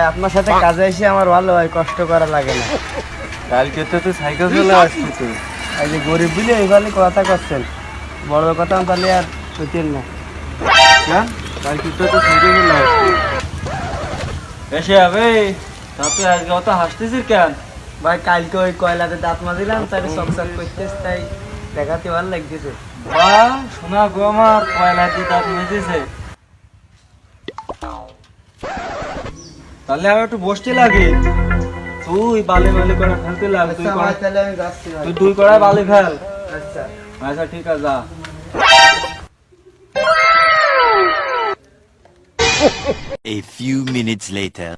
ভাই আপনার সাথে কাজে এসে আমার ভালো হয় কষ্ট করা লাগে না। কালকে তো তুই সাইকেল চলে আসছি তুই এই যে গরিব বলে এইভাবে কথা করছেন। বড় কথা তাহলে আর হইতেন না। হ্যাঁ কালকে তো তুই সাইকেল চলে আসছি এসে যাবে তা তুই আজকে অত হাসতেছিস কেন? ভাই কালকে ওই কয়লাতে দাঁত মাজিলাম তাই চকচক করতেছে তাই দেখাতে ভালো লাগতেছে। বা শোনা গো আমার কয়লা দিয়ে দাঁত মেজেছে তাহলে আর একটু বসতে লাগে। তুই বালি মালি করে ফেলতে লাগ তুই আচ্ছা কড়া- ভাই তাহলে আমি যাচ্ছি তুই দুই কড়াই বালি ফেল আচ্ছা। আচ্ছা ঠিক আছে যা। A few minutes later.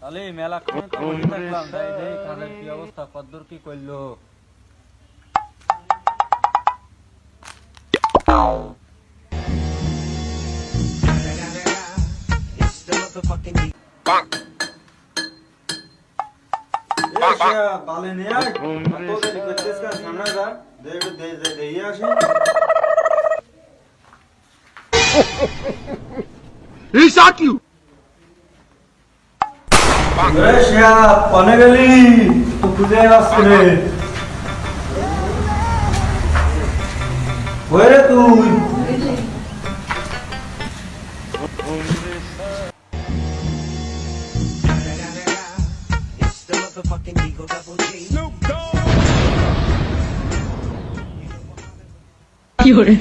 তাহলে এই মেলা খানে তো বসে থাকলাম। তাই দেখ কাজের কি অবস্থা কদ্দূর কি করল? বালে নিয়ে আয় তো দেরি করছিস কেন সামনে যা দে দে দে দে আসি এ শিয়া পনে গেলি তো খুঁজে আসছে রে ওই রে তুই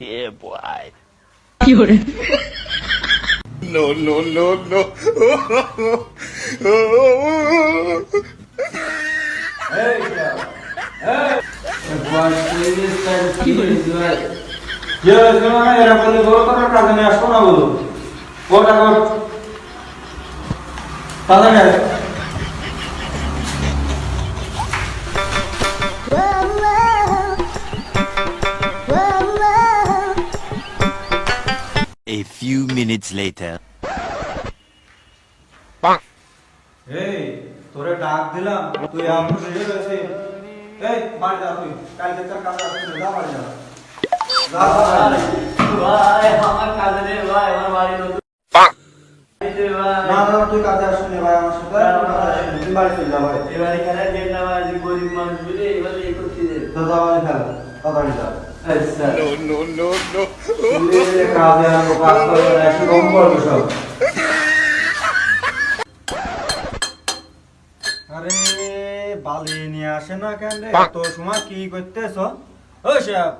Yeah, boy. যে জমানা এরা বলে বলো আয়। A few minutes later. এই তোরে ডাক দিলাম তুই আমার রেডি হয়েছে এই বাড়ি যা তুই কালকে তোর কাজ আছে যা বাড়ি যা। ভাই আমার কাজে রে ভাই আমার বাড়ি না না তুই কাজে আসবি ভাই আমার সাথে। তুই বাড়ি চলে যা ভাই। এবার যেন আমার যে গরিব মানুষ বলে এবার এই করতে দে তো যা বাড়ি খেল তাড়াতাড়ি যা। আচ্ছা। কাজে করে কম করবে সব। আসে না কেন রে? তো সময় কি করতেছ? ও সাহেব।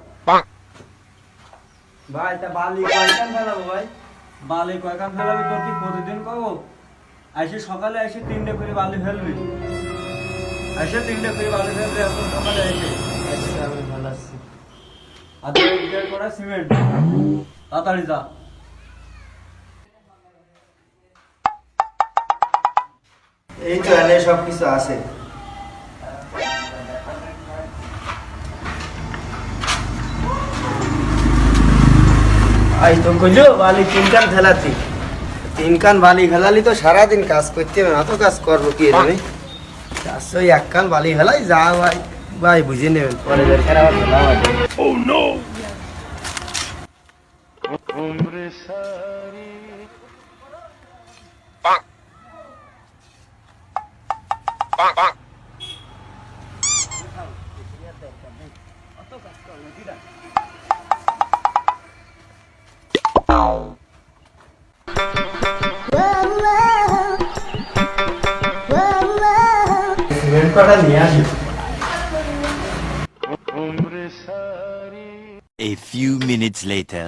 ভাই তা বালি কয়খান ফেলাবো ভাই? বালি কয়খান ফেলাবি তোর কি প্রতিদিন কব এসে সকালে এসে তিনটে করে বালি ফেলবি। এসে তিনটে করে বালি ফেলবি এখন সকালে এসে আচ্ছা আমি ভালো আছি। আর লিটার করে সিমেন্ট? তাড়াতাড়ি যা। এই তো এনে সব কিছু আছে। আই তো কইলো বালি তিন কান ফেলাতি তিন কান বালি ফেলালি তো সারাদিন কাজ করতে হবে না তো কাজ করব কি চারশো এক কান বালি ফেলাই যা ভাই ভাই বুঝে নেবেন পরে কটা নিয়ে আসি A few minutes later.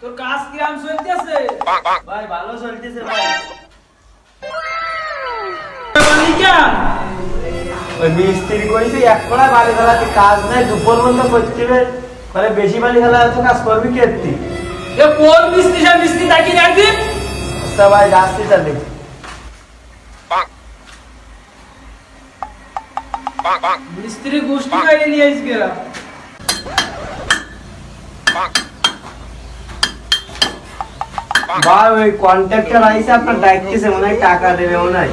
তোর কাজ কিরাম চলতেছে? ভাই ভালো চলতেছে ভাই। মিস্ত্রি করেছি এক কড়া বালি ফেলাতে কাজ নাই দুপুর বন্ধ করতে মানে বেশি বালি ফেলা তো কাজ করবি কে এ কোন মিস্ত্রি সে মিস্ত্রি ডাকি রাখবি সবাই আচ্ছা যাচ্ছি তা দেখি মিস্ত্রি গোষ্ঠী গাড়ি নিয়ে আসবে এরা। ভাই ওই কন্ট্রাক্টর আইসে আপনার ডাকতেছে মনে হয় টাকা দেবে মনে হয়।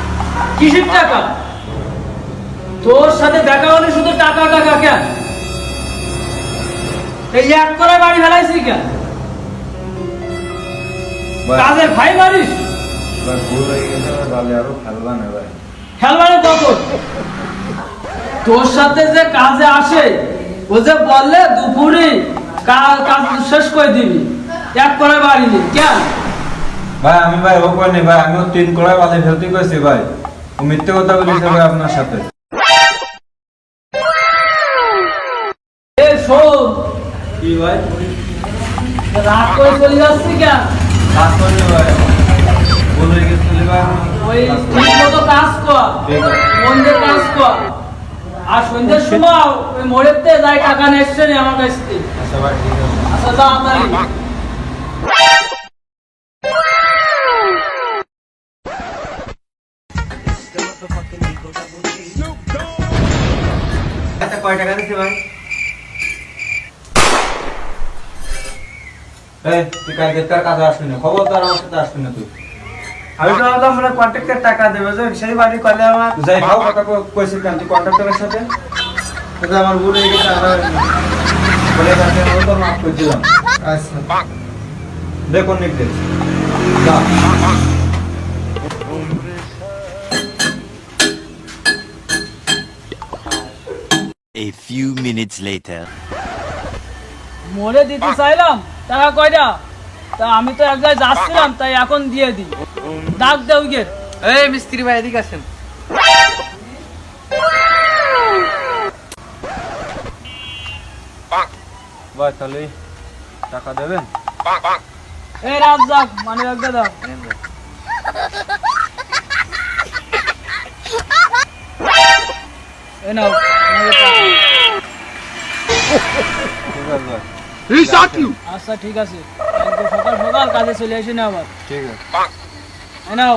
কিসের টাকা? তোর সাথে দেখা হলে শুধু টাকা টাকা কেন? এই এক করে বাড়ি ফেলাইছি কেন? কাজের ভাই মারিস? তোর? সাথে যে কাজে আসে ও যে বললে দুপুরে কাজ শেষ করে দিবি। এক করে বাড়ি। কেন? ভাই আমি ভাই ও কইনি ভাই আমিও তিন কড়াই বালি ফেলতে কইছি ভাই। মিথ্যে কথা বলেছে ভাই আপনার সাথে। এ শোন। কি ভাই? রাত করে চলে যাচ্ছি কেন? কাজ করলে ভাই। ওই ঠিক মতো কাজ কর। মন দিয়ে কাজ কর। আর সন্ধ্যের সময় ওই মোড়েতে যাই টাকা নিয়ে এসছে আমার কাছ থেকে। আচ্ছা ভাই ঠিক আছে। আচ্ছা যা তাড়াতাড়ি। আচ্ছা কয় টাকা দিচ্ছে ভাই? এই তুই কালকে তার কাজে আসবি না? খবরদার আমার সাথে আসবি না তুই। আমি তো ভাবলাম মানে কন্ট্রাক্টর টাকা দেবে। যে সেই বাড়ি করলে আমার যাই ভাও কথা কইছিস কেন? তুই কন্ট্রাক্টরের সাথে? কিন্তু আমার ভুল হয়ে গেছে আবার বলে কাছে আমি তো মাফ করে দিলাম। আচ্ছা। দেখুন নিক A few minutes later. মোড়ে দিতে চাইলাম? টাকা কয়টা? তা আমি তো এক জায়গায় যাচ্ছিলাম তাই এখন দিয়ে দিই। ডাক দেও গিয়ে। এই মিস্ত্রি ভাই এদিকে আসেন। ভাই তাহলে টাকা দেবেন? এই রাত যাক মানে একটা দাও এই নাও। আচ্ছা ঠিক আছে। সকাল সকাল কাজে চলে আসি না আবার। ঠিক আছে। নাও।